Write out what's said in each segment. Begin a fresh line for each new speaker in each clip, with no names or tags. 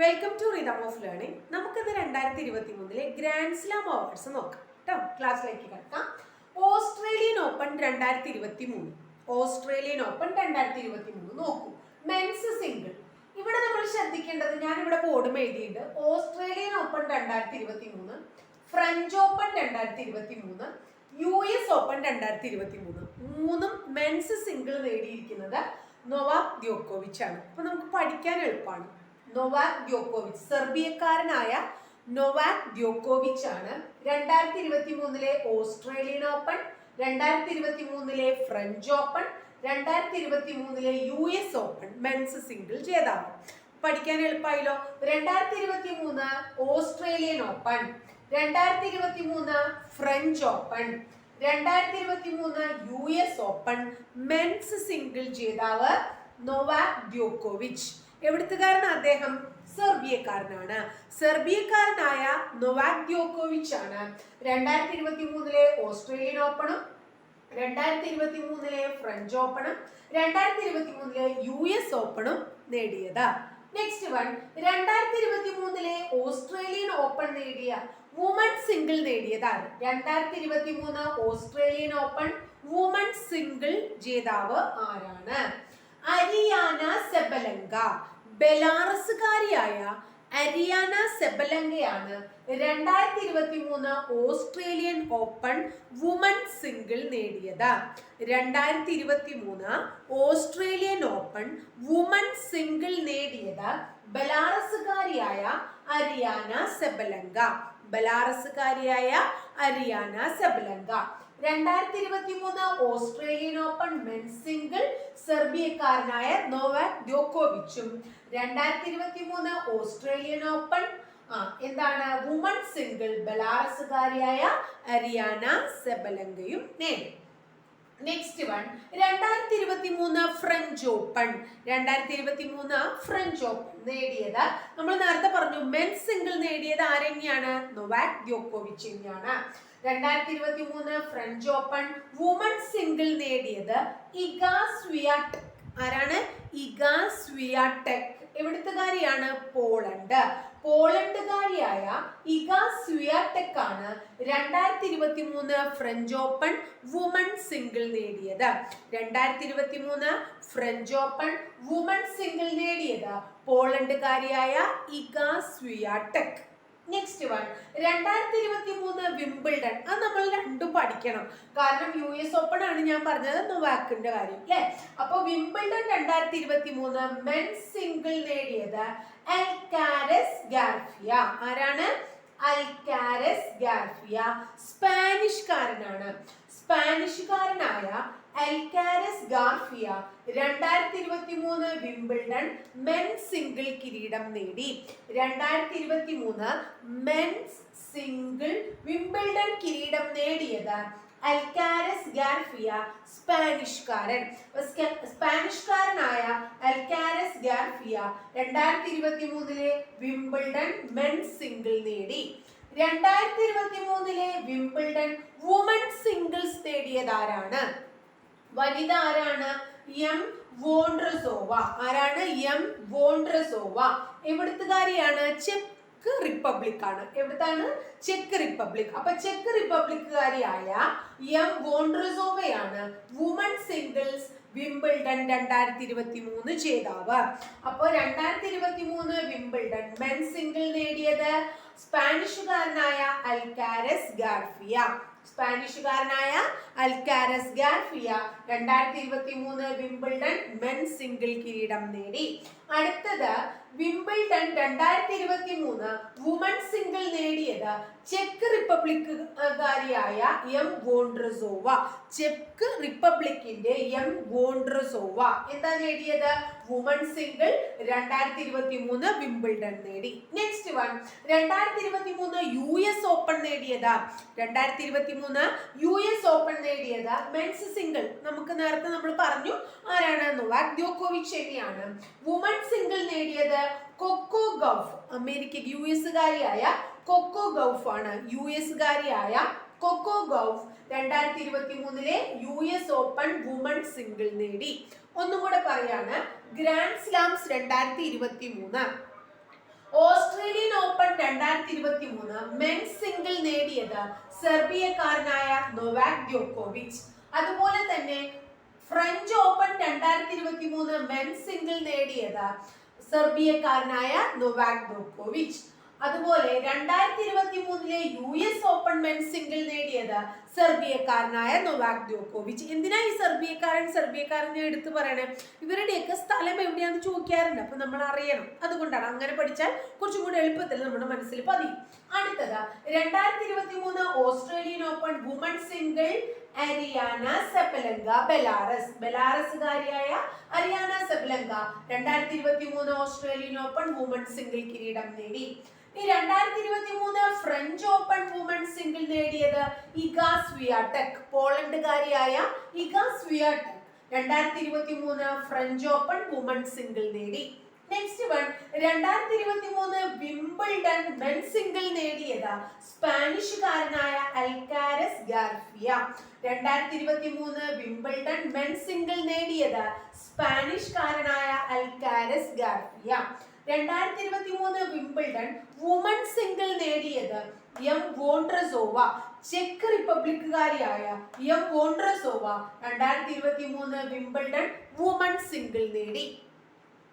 Welcome to rhythm of learning നമുക്കിന്ന് രണ്ടായിരത്തി ഇരുപത്തി മൂന്നിലെ ഗ്രാൻഡ് സ്ലാം അവാർഡ്സ് നോക്കാം കേട്ടോ ക്ലാസ്സിലേക്ക് കിടക്കാം. ഓസ്ട്രേലിയൻ ഓപ്പൺ രണ്ടായിരത്തി ഇരുപത്തി മൂന്ന് ഓസ്ട്രേലിയൻ ഓപ്പൺ രണ്ടായിരത്തി ഇരുപത്തി മൂന്ന് നോക്കൂ. മെൻസ് സിംഗിൾ ഇവിടെ നമ്മൾ ശ്രദ്ധിക്കേണ്ടത് ഞാൻ ഇവിടെ ബോർഡും എഴുതിയിട്ട് ഓസ്ട്രേലിയൻ ഓപ്പൺ രണ്ടായിരത്തി ഇരുപത്തി മൂന്ന് ഫ്രഞ്ച് ഓപ്പൺ രണ്ടായിരത്തി ഇരുപത്തി മൂന്ന് യു എസ് ഓപ്പൺ രണ്ടായിരത്തി ഇരുപത്തി മൂന്ന് മൂന്നും മെൻസ് സിംഗിൾ നേടിയിരിക്കുന്നത് നൊവാക് ദ്യോക്കോവിച്ച് ആണ് അപ്പൊ നമുക്ക് പഠിക്കാൻ എളുപ്പമാണ് നൊവാക് ദ്യോക്കോവിച്ച് സെർബിയക്കാരനായ നൊവാക് ദ്യോക്കോവിച്ച് ആണ് രണ്ടായിരത്തി ഇരുപത്തി മൂന്നിലെ ഓസ്ട്രേലിയൻ ഓപ്പൺ രണ്ടായിരത്തി ഇരുപത്തി മൂന്നിലെ ഫ്രഞ്ച് ഓപ്പൺ രണ്ടായിരത്തി ഇരുപത്തി മൂന്നിലെ U S open men's single ജേതാവ്. പഠിക്കാൻ എളുപ്പമായല്ലോ രണ്ടായിരത്തി ഇരുപത്തി മൂന്ന് ഓസ്ട്രേലിയൻ ഓപ്പൺ രണ്ടായിരത്തി ഇരുപത്തി മൂന്ന് ഫ്രഞ്ച് ഓപ്പൺ രണ്ടായിരത്തി ഇരുപത്തി മൂന്ന് U S open men's single ജേതാവ് നൊവാക് ദ്യോക്കോവിച്ച് എവിടുത്തുകാരൻ അദ്ദേഹം? സെർബിയക്കാരനാണ്. സെർബിയക്കാരനായ നൊവാക് ദ്യോക്കോവിച്ച് ആണ് രണ്ടായിരത്തി ഇരുപത്തി മൂന്നിലെ ഓസ്ട്രേലിയൻ ഓപ്പണും രണ്ടായിരത്തി ഇരുപത്തി മൂന്നിലെ ഫ്രഞ്ച് ഓപ്പണും രണ്ടായിരത്തി ഇരുപത്തി മൂന്നിലെ യു എസ് ഓപ്പണും നേടിയത്. നെക്സ്റ്റ് വൺ രണ്ടായിരത്തി ഇരുപത്തി മൂന്നിലെ ഓസ്ട്രേലിയൻ ഓപ്പൺ നേടിയ വുമൺ സിംഗിൾ നേടിയതാണ് രണ്ടായിരത്തി ഇരുപത്തി മൂന്ന് ഓസ്ട്രേലിയൻ ഓപ്പൺ വുമൺ സിംഗിൾ ജേതാവ് ആരാണ്? അരിയാന സെബലങ്ക. ബെലാറസുകാരിയായ അരിയാന സെബലങ്കയാണ് രണ്ടായിരത്തി ഇരുപത്തി മൂന്ന് ഓസ്ട്രേലിയൻ ഓപ്പൺ വുമൺ സിംഗിൾ നേടിയത്. രണ്ടായിരത്തി ഇരുപത്തി മൂന്ന് ഓസ്ട്രേലിയൻ ഓപ്പൺ വുമൺ സിംഗിൾ നേടിയത് ബലാറസുകാരിയായ അരിയാന സെബലങ്ക. ബലാറസുകാരിയായ അരിയാന സെബലങ്ക. രണ്ടായിരത്തി ഇരുപത്തി മൂന്ന് ഓസ്ട്രേലിയൻ ഓപ്പൺ മെൻ സിംഗിൾ സെർബിയക്കാരനായ നോവാക് ദ്യോക്കോവിച്ചും രണ്ടായിരത്തി ഇരുപത്തി മൂന്ന് ഓസ്ട്രേലിയൻ ഓപ്പൺ എന്താണ് വുമൺ സിംഗിൾ ബലാറസുകാരിയായ അരിയാന സെബലങ്കയും നേടി. നെക്സ്റ്റ് വൺ രണ്ടായിരത്തി ഇരുപത്തി മൂന്ന് ഫ്രഞ്ച് ഓപ്പൺ രണ്ടായിരത്തി ഇരുപത്തി മൂന്ന് ഫ്രഞ്ച് ഓപ്പൺ നേടിയത്. നമ്മൾ നേരത്തെ പറഞ്ഞു മെൻ സിംഗിൾ നേടിയത് ആരെന്നെയാണ്? നൊവാക് ദ്യോക്കോവിച്ച് തന്നെയാണ് രണ്ടായിരത്തി ഇരുപത്തി മൂന്ന് ഫ്രഞ്ച് ഓപ്പൺ വുമൺ സിംഗിൾ നേടിയത് ഇഗാ സ്വിയാടെക് ആരാണ്? ഇഗാ സ്വിയാടെക് എവിടുത്തുകാരിയാണ്? പോളണ്ട്. പോളണ്ടുകാരിയായ ഇഗ സ്വിയാടെക് ആണ് രണ്ടായിരത്തി ഇരുപത്തി മൂന്ന് ഫ്രഞ്ച് ഓപ്പൺ വുമൺ സിംഗിൾ നേടിയത്. രണ്ടായിരത്തി ഇരുപത്തി മൂന്ന് ഫ്രഞ്ച് ഓപ്പൺ വുമൺ സിംഗിൾ നേടിയത് പോളണ്ടുകാരിയായ ഇഗ സ്വിയാടെക് നെക്സ്റ്റ് വൺ രണ്ടായിരത്തി ഇരുപത്തി മൂന്ന് വിംബിൾഡൺ. അത് നമ്മൾ രണ്ടും പഠിക്കണം. കാരണം യു എസ് ഓപ്പൺ ആണ് ഞാൻ പറഞ്ഞത് നൊവാക്കിന്റെ കാര്യം അല്ലെ? അപ്പൊ വിംബിൾഡൺ രണ്ടായിരത്തി ഇരുപത്തി മൂന്ന് മെൻ സിംഗിൾ നേടിയത് അൽക്കാരസ് ഗാർഫിയ ആരാണ്? അൽക്കാരസ് ഗാർഫിയ സ്പാനിഷ്കാരനാണ്. സ്പാനിഷ്കാരനായ അൽക്കാരസ് ഗാർഫിയ രണ്ടായിരത്തി ഇരുപത്തി മൂന്ന് വിംബിൾഡൺ മെൻ സിംഗിൾ കിരീടം നേടി. രണ്ടായിരത്തി ഇരുപത്തി മൂന്ന് മെൻസ് സിംഗിൾ വിംബിൾഡൺ കിരീടം നേടിയത് അൽക്കാരസ് ഗാർഫിയ സ്പാനിഷ്കാരൻ. സ്പാനിഷ്കാരനായ അൽക്കാരസ് ഗാർഫിയ രണ്ടായിരത്തി ഇരുപത്തി മൂന്നിലെ വിംബിൾഡൺ മെൻ സിംഗിൾ നേടി. രണ്ടായിരത്തി ഇരുപത്തി മൂന്നിലെ വിംബിൾഡൺ വുമൺ സിംഗിൾസ് നേടിയത് ആരാണ് വനിത ആരാണ്? എം വോൺഡ്രസോവ ആരാണ്? എം വോൺഡ്രസോവ എവിടുത്തുകാരിയാണ്? ചെക്ക് റിപ്പബ്ലിക് ആണ്. എവിടുത്താണ്? ചെക്ക് റിപ്പബ്ലിക് അപ്പൊ ചെക്ക് റിപ്പബ്ലിക്കുകാരിയായ എം വോൺഡ്രസോവയാണ് വുമൺ സിംഗിൾസ് വിംബിൾഡൺ രണ്ടായിരത്തി ഇരുപത്തി മൂന്ന് ജേതാവ്. അപ്പോൾ രണ്ടായിരത്തി ഇരുപത്തി മൂന്ന് വിംബിൾഡൺ മെൻ സിംഗിൾ നേടിയത് സ്പാനിഷുകാരനായ അൽക്കാരസ് ഗാർഫിയ സ്പാനിഷുകാരനായ അൽക്കാരസ് ഗാർഫിയ രണ്ടായിരത്തി ഇരുപത്തി മൂന്ന് വിംബിൾഡൺ മെൻ സിംഗിൾ കിരീടം നേടി. അടുത്തത് വിംബിൾഡൺ രണ്ടായിരത്തി ഇരുപത്തി മൂന്ന് വുമൺ സിംഗിൾ നേടിയത് ചെക്ക് റിപ്പബ്ലിക്കുകാരിയായ എം വോൺഡ്രസോവ ചെക്ക് റിപ്പബ്ലിക്കിന്റെ എം വോൺഡ്രസോവ എന്താ നേടിയത്? വുമൺ സിംഗിൾ രണ്ടായിരത്തി ഇരുപത്തി മൂന്ന് വിംബിൾഡൺ നേടി. നെക്സ്റ്റ് വൺ രണ്ടായിരത്തി ഇരുപത്തി മൂന്ന് യു എസ് ഓപ്പൺ നേടിയത്. രണ്ടായിരത്തി ഇരുപത്തി മൂന്ന് യു എസ് ഓപ്പൺ നേടിയത് മെൻസ് സിംഗിൾ നമുക്ക് നേരത്തെ നമ്മൾ പറഞ്ഞു ആരാണ് നൊവാക് ദ്യോക്കോവിച്ച് തന്നെയാണ്. വുമൺ സിംഗിൾ നേടിയത് കൊക്കോ ഗൗഫ് അമേരിക്ക യു എസുകാരിയായ കൊക്കോ ഗൗഫ് ആണ്. യു എസുകാരിയായ കൊക്കോ ഗൗഫ് രണ്ടായിരത്തി ഇരുപത്തി മൂന്നിലെ U S Open woman single നേടി. ഒന്നും കൂടെ പറയാണ് ഗ്രാൻഡ് സ്ലാംസ് രണ്ടായിരത്തി ഇരുപത്തി മൂന്ന് ഓസ്ട്രേലിയൻ ഓപ്പൺ രണ്ടായിരത്തി ഇരുപത്തി മൂന്ന് മെൻസ് സിംഗിൾ നേടിയത് സെർബിയക്കാരനായ നൊവാക് ജോക്കോവിച്ച്. അതുപോലെ തന്നെ ഫ്രഞ്ച് ഓപ്പൺ രണ്ടായിരത്തി ഇരുപത്തി മൂന്ന് മെൻസ് സിംഗിൾ നേടിയത് സെർബിയക്കാരനായ നൊവാക് ദ്യോക്കോവിച്ച് അതുപോലെ രണ്ടായിരത്തി ഇരുപത്തി മൂന്നിലെ U S Open men's single നേടിയത് സെർബിയക്കാരനായ നൊവാക് ദ്യോക്കോവിച്ച് എന്തിനാ ഈ സെർബിയക്കാരൻ സെർബിയക്കാരൻ ഞാൻ എടുത്തു പറയണേ? ഇവരുടെയൊക്കെ സ്ഥലം എവിടെയാണെന്ന് ചോദിക്കാറുണ്ട് അപ്പൊ നമ്മൾ അറിയണം. അതുകൊണ്ടാണ് അങ്ങനെ പഠിച്ചാൽ കുറച്ചും കൂടി എളുപ്പത്തിൽ നമ്മുടെ മനസ്സിൽ പതിയും. അടുത്തത് രണ്ടായിരത്തി ഇരുപത്തി മൂന്ന് Australian Open woman single Aryna Sabalenka Belarus. ബെലാറസുകാരിയായ Aryna Sabalenka രണ്ടായിരത്തി ഇരുപത്തി മൂന്ന് ഓസ്ട്രേലിയൻ ഓപ്പൺ വുമൺ സിംഗിൾ കിരീടം നേടി. ഈ രണ്ടായിരത്തി ഇരുപത്തി മൂന്ന് ഫ്രഞ്ച് ഓപ്പൺ വുമൺ സിംഗിൾ നേടിയത് ഇഗ സ്വിയാടെക് പോളണ്ടുകാരിയായ ഇഗ സ്വിയാടെക് രണ്ടായിരത്തി ഇരുപത്തി മൂന്ന് ഫ്രഞ്ച് ഓപ്പൺ വുമൺ സിംഗിൾ നേടി. നെക്സ്റ്റ് വൺ രണ്ടായിരത്തി ഇരുപത്തി മൂന്ന് വിംബിൾഡൺ മെൻ സിംഗിൾ നേടിയത് സ്പാനിഷുകാരനായ അൽക്കാരസ് ഗാർഫിയ. രണ്ടായിരത്തി ഇരുപത്തി മൂന്ന് വിംബിൾഡൺ മെൻ സിംഗിൾ നേടിയത് സ്പാനിഷ്കാരനായ അൽക്കാരസ് ഗാർഫിയ. രണ്ടായിരത്തി ഇരുപത്തി മൂന്ന് വിംബിൾഡൺ വുമൺ സിംഗിൾ നേടിയത് എം വോൺട്രസോവ ചെക്ക് റിപ്പബ്ലിക്കുകാരിയായ എം വോൺട്രസോവ രണ്ടായിരത്തി ഇരുപത്തി മൂന്ന് വിംബിൾഡൺ വുമൺ സിംഗിൾ നേടി.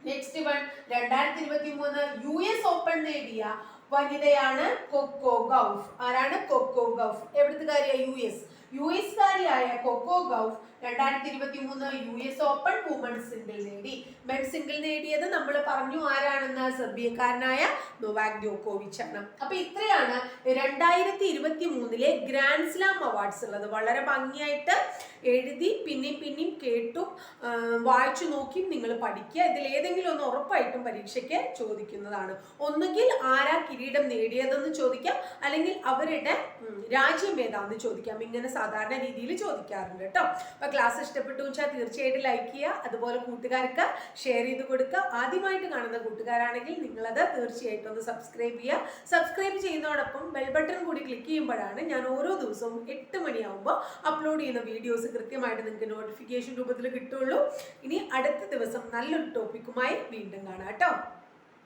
നെക്സ്റ്റ് വൺ രണ്ടായിരത്തി ഇരുപത്തി മൂന്ന് യു എസ് ഓപ്പൺ നേടിയ വനിതയാണ് കൊക്കോ ഗൗഫ്. ആരാണ് കൊക്കോ ഗൗഫ്? എവിടുത്തുകാരിയായ യു എസ്? യു എസ് കാരിയായ കൊക്കോ ഗൗഫ് രണ്ടായിരത്തി ഇരുപത്തി മൂന്ന് U S Open woman single നേടി. മെൻ സിംഗിൾ നേടിയത് നമ്മൾ പറഞ്ഞു ആരാണെന്ന് സെർബിയക്കാരനായ നൊവാക് ദ്യോക്കോവിച്ച് ആണ്. അപ്പൊ ഇത്രയാണ് രണ്ടായിരത്തി ഇരുപത്തി മൂന്നിലെ ഗ്രാൻഡ് സ്ലാം അവാർഡ്സ് ഉള്ളത്. വളരെ ഭംഗിയായിട്ട് എഴുതി പിന്നെയും പിന്നെയും കേട്ടും വായിച്ചു നോക്കിയും നിങ്ങൾ പഠിക്കുക. ഇതിൽ ഏതെങ്കിലും ഒന്ന് ഉറപ്പായിട്ടും പരീക്ഷയ്ക്ക് ചോദിക്കുന്നതാണ്. ഒന്നുകിൽ ആരാ കിരീടം നേടിയതെന്ന് ചോദിക്കാം അല്ലെങ്കിൽ അവരുടെ രാജ്യം ഏതാണെന്ന് ചോദിക്കാം. ഇങ്ങനെ സാധാരണ രീതിയിൽ ചോദിക്കാറുണ്ട് കേട്ടോ. അപ്പൊ ക്ലാസ് ഇഷ്ടപ്പെട്ടു വെച്ചാൽ തീർച്ചയായിട്ടും ലൈക്ക് ചെയ്യുക. അതുപോലെ കൂട്ടുകാർക്ക് ഷെയർ ചെയ്ത് കൊടുക്കുക. ആദ്യമായിട്ട് കാണുന്ന കൂട്ടുകാരാണെങ്കിൽ നിങ്ങളത് തീർച്ചയായിട്ടും ഒന്ന് സബ്സ്ക്രൈബ് ചെയ്യുക. സബ്സ്ക്രൈബ് ചെയ്യുന്നതോടൊപ്പം ബെൽ ബട്ടൺ കൂടി ക്ലിക്ക് ചെയ്യുമ്പോഴാണ് ഞാൻ ഓരോ ദിവസവും എട്ട് മണിയാകുമ്പോൾ അപ്ലോഡ് ചെയ്യുന്ന വീഡിയോസ് കൃത്യമായിട്ട് നിങ്ങൾക്ക് നോട്ടിഫിക്കേഷൻ രൂപത്തിൽ കിട്ടുള്ളൂ ഇനി അടുത്ത ദിവസം നല്ലൊരു ടോപ്പിക്കുമായി വീണ്ടും കാണാം കേട്ടോ.